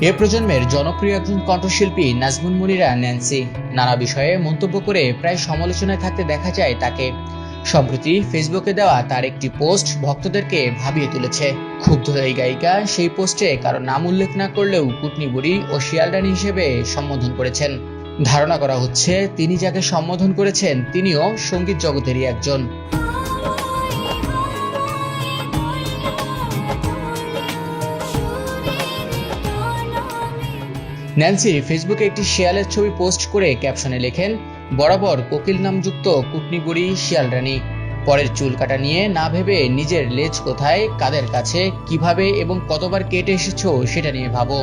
এ প্রজন্মের জনপ্রিয় একজন কণ্ঠশিল্পী নাজমুন মুনিরা ন্যান্সি। নানা বিষয়ে মন্তব্য করে প্রায় সমালোচনায় থাকতে দেখা যায় তাকে। সম্প্রতি ফেসবুকে দেওয়া তার একটি পোস্ট ভক্তদেরকে ভাবিয়ে তুলেছে। ক্ষুব্ধ এই গায়িকা সেই পোস্টে কারও নাম উল্লেখ না করলেও কুটনি বুড়ি ও শিয়ালরানী হিসেবে সম্বোধন করেছেন। ধারণা করা হচ্ছে, তিনি যাকে সম্বোধন করেছেন, তিনিও সংগীত জগতেরই একজন। ন্যান্সি ফেসবুকে একটি শিয়ালের ছবি পোস্ট করে ক্যাপশনে লেখেন, বরাবর কোকিল নামযুক্ত কুটনিগুড়ি শিয়ালরানী পরের চুল কাটা নিয়ে না ভেবে নিজের লেজ কোথায়, কাদের কাছে, কীভাবে এবং কতবার কেটে এসেছ সেটা নিয়ে ভাবো।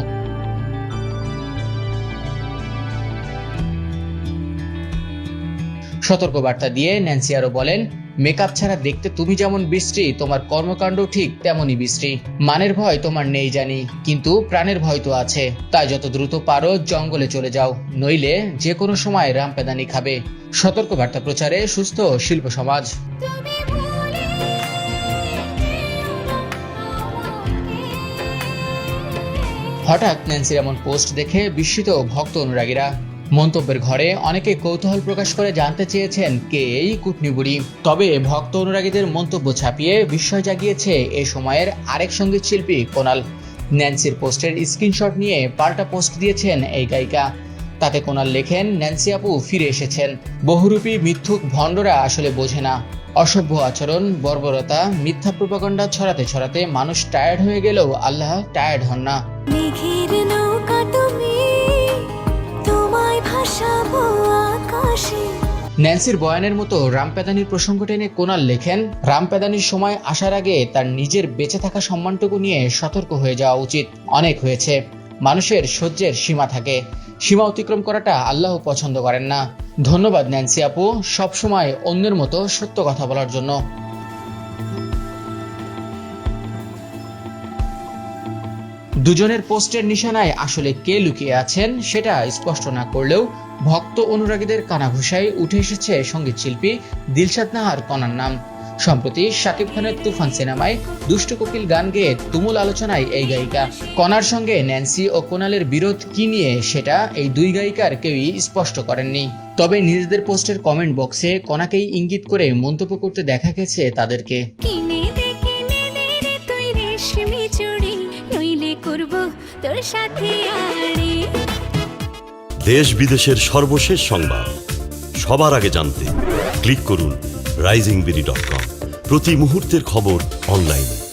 সতর্কবার্তা দিয়ে ন্যান্সি আরও বলেন মেকআপ ছাড়া দেখতে তুমি যেমন বিশ্রী তোমার কর্মকাণ্ড ঠিক তেমনই বিশ্রী। মানের ভয় তোমার নেই জানি কিন্তু প্রাণের ভয় তো আছে। তাই যত দ্রুত পারো জঙ্গলে চলে যাও। নইলে যে কোনো সময় রামপেদানি খাবে। সতর্কবার্তা প্রচারে সুস্থ শিল্প সমাজ। হঠাৎ ন্যান্সির এমন পোস্ট দেখে বিস্মিত ভক্ত অনুরাগীরা। মন্তব্যের ঘরে অনেকে কৌতূহল প্রকাশ করে জানতে চেয়েছেন কে এই কুটনিবুড়ি তবে ভক্ত অনুরাগীদের মন্তব্য ছাপিয়ে বিস্ময় জাগিয়েছে এ সময়ের আরেক সংগীত শিল্পী কোনাল। ন্যান্সির পোস্টের স্ক্রিনশট নিয়ে পাল্টা পোস্ট দিয়েছেন এই গায়িকা। তাতে কোনাল লেখেন, ন্যান্সি আপু ফিরে এসেছেন। বহুরূপী মিথ্যুক ভণ্ডরা আসলে বোঝে না। অসভ্য আচরণ, বর্বরতা, মিথ্যা প্রপাগণ্ডা ছড়াতে ছড়াতে মানুষ টায়ার্ড হয়ে গেলেও আল্লাহ টায়ার্ড হন না। ন্যান্সির বয়ানের মতো রামপেদানির প্রসঙ্গ টেনে কোনাল লেখেন, রামপেদানির সময় আসার আগে তার নিজের বেঁচে থাকা সম্মানটুকু নিয়ে সতর্ক হয়ে যাওয়া উচিত। অনেক হয়েছে। মানুষের সহ্যের সীমা থাকে। সীমা অতিক্রম করাটা আল্লাহ পছন্দ করেন না। ধন্যবাদ ন্যান্সি আপু, সবসময় অন্যের মতো সত্য কথা বলার জন্য। দুজনের পোস্টের নিশানায় আসলে কে লুকিয়ে আছেন সেটা স্পষ্ট না করলেও ভক্ত অনুরাগীদের কানাঘুষায় উঠে এসেছে সংগীত শিল্পী দিলশাদ নাহার কনার নাম। সম্প্রতি শাকিব খানের তুফান সিনেমায় দুষ্ট কোকিল গান গেয়ে তুমুল আলোচনায় এই গায়িকা। কনার সঙ্গে ন্যান্সি ও কোনালের বিরোধ কি নিয়ে সেটা এই দুই গায়িকার কেউই স্পষ্ট করেননি। তবে নিজেদের পোস্টের কমেন্ট বক্সে কনাকেই ইঙ্গিত করে মন্তব্য করতে দেখা গেছে তাদেরকে। তোর সাথে দেশ বিদেশের সর্বশেষ সংবাদ। সবার আগে জানতে ক্লিক করুন রাইজিং বিডি ডট কম। প্রতি মুহূর্তের খবর অনলাইনে।